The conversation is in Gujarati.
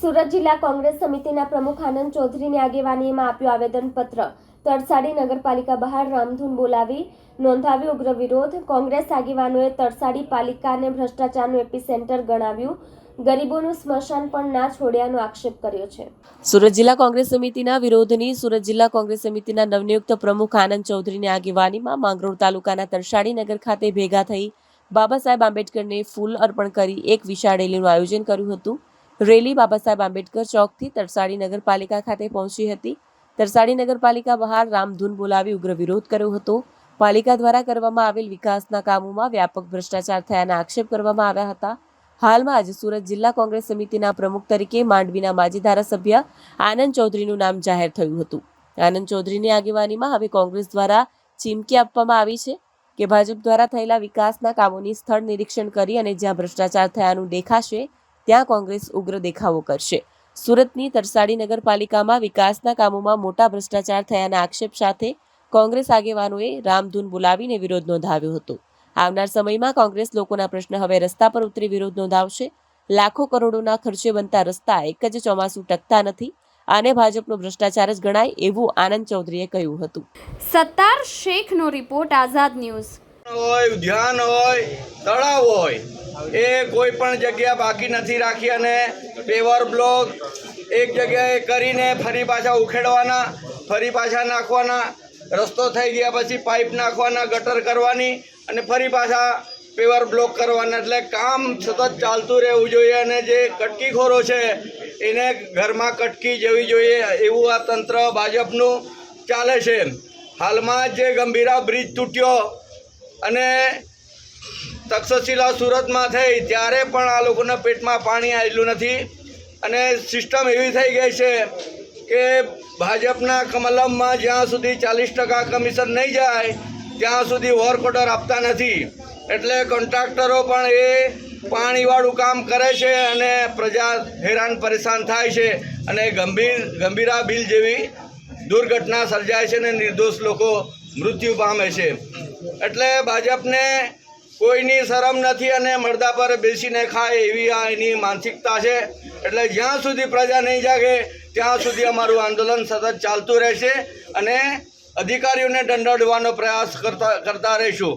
સુરત જિલ્લા કોંગ્રેસ સમિતિના પ્રમુખ આનંદ ચૌધરીની આગેવાનીમાં આપ્યું આવેદનપત્ર. તરસાડી નગરપાલિકા બહાર રામધૂન બોલાવી નોંધાવ્યો ઉગ્ર વિરોધ. કોંગ્રેસ આગેવાનોએ તરસાડી પાલિકાને ભ્રષ્ટાચારનું એપિસેન્ટર ગણાવ્યું. ગરીબોનું સ્મશાન પણ ના છોડ્યાનો આક્ષેપ કર્યો છે. સુરત જિલ્લા કોંગ્રેસ સમિતિના વિરોધની સુરત જિલ્લા કોંગ્રેસ સમિતિના નવનિયુક્ત પ્રમુખ આનંદ ચૌધરીની આગેવાનીમાં માંગરોળ તાલુકાના તરસાડી નગર ખાતે ભેગા થઈ બાબા સાહેબ આંબેડકરને ફૂલ અર્પણ કરી એક વિશાળ રેલીનું આયોજન કર્યું હતું. રેલી બાબા સાહેબ આંબેડકર ચોકથી તરસાડી નગરપાલિકા ખાતે પહોંચી હતી. તરસાડી નગરપાલિકા બહાર રામધૂન બોલાવી ઉગ્ર વિરોધ કર્યો હતો. પાલિકા દ્વારા કરવામાં આવેલ વિકાસના કામોમાં વ્યાપક ભ્રષ્ટાચાર થયાના આક્ષેપ કરવામાં આવ્યા હતા. હાલમાં આજે સુરત જિલ્લા કોંગ્રેસ સમિતિના પ્રમુખ તરીકે માંડવીના માજી ધારાસભ્ય આનંદ ચૌધરીનું નામ જાહેર થયું હતું. આનંદ ચૌધરીની આગેવાનીમાં હવે કોંગ્રેસ દ્વારા ચીમકી આપવામાં આવી છે કે ભાજપ દ્વારા થયેલા વિકાસના કામોની સ્થળ નિરીક્ષણ કરી અને જ્યાં ભ્રષ્ટાચાર થયાનું દેખાશે ત્યાં કોંગ્રેસ ઉગ્ર દેખાવો કરશે. સુરતની તરસાડી નગરપાલિકામાં વિકાસના કામોમાં મોટા ભ્રષ્ટાચાર થયાના આક્ષેપ સાથે કોંગ્રેસ આગેવાનોએ રામધૂન બોલાવીને વિરોધ નોંધાવ્યો હતો. આવનાર સમયમાં કોંગ્રેસ લોકોના પ્રશ્ન હવે રસ્તા પર ઉતરી વિરોધ નોંધાવશે. લાખો કરોડોના ખર્ચે બનતા રસ્તા એક જ ચોમાસું ટકતા નથી. આને ભાજપનો ભ્રષ્ટાચાર જ ગણાય એવું આનંદ ચૌધરીએ કહ્યું હતું. સત્તાર શેખનો રિપોર્ટ આઝાદ ન્યૂઝ. હોય ધ્યાન હોય તળાવ હોય એ કોઈ પણ જગ્યા બાકી નથી રાખી અને પેવર બ્લોક એક જગ્યાએ કરીને ફરી પાછા ઉખેડવાના, ફરી પાછા નાખવાના, રસ્તો થઈ ગયા પછી પાઇપ નાખવાના, ગટર કરવાની અને ફરી પાછા પેવર બ્લોક કરવાના. એટલે કામ સતત ચાલતું રહેવું જોઈએ અને જે કટકીખોરો છે એને ઘરમાં કટકી જવી જોઈએ એવું આ તંત્ર ભાજપનું ચાલે છે. હાલમાં જે ગંભીરા બ્રિજ તૂટ્યો અને તક્ષશિલા સુરતમાં થઈ, ત્યારે પણ આ લોકોના પેટમાં પાણી આવેલું નથી. અને સિસ્ટમ એવી થઈ ગઈ છે કે ભાજપના કમલમમાં જ્યાં સુધી ચાલીસ ટકા કમિશન નહીં જાય, ત્યાં સુધી વર્ક ઓર્ડર આપતા નથી. એટલે કોન્ટ્રાક્ટરો પણ એ પાણીવાળું કામ કરે છે અને પ્રજા હેરાન પરેશાન થાય છે. અને ગંભીર, ગંભીરા બિલ જેવી દુર્ઘટના સર્જાય છે અને નિર્દોષ લોકો મૃત્યુ પામે છે. એટલે ભાજપને કોઈની શરમ નથી અને મરદા પર બેસીને ખાય એવી આ એની માનસિકતા છે. એટલે જ્યાં સુધી પ્રજા નહીં જાગે, ત્યાં સુધી અમારું આંદોલન સતત ચાલતું રહેશે અને અધિકારીઓને દંડાડવાનો પ્રયાસ કરતા કરતા રહીશું.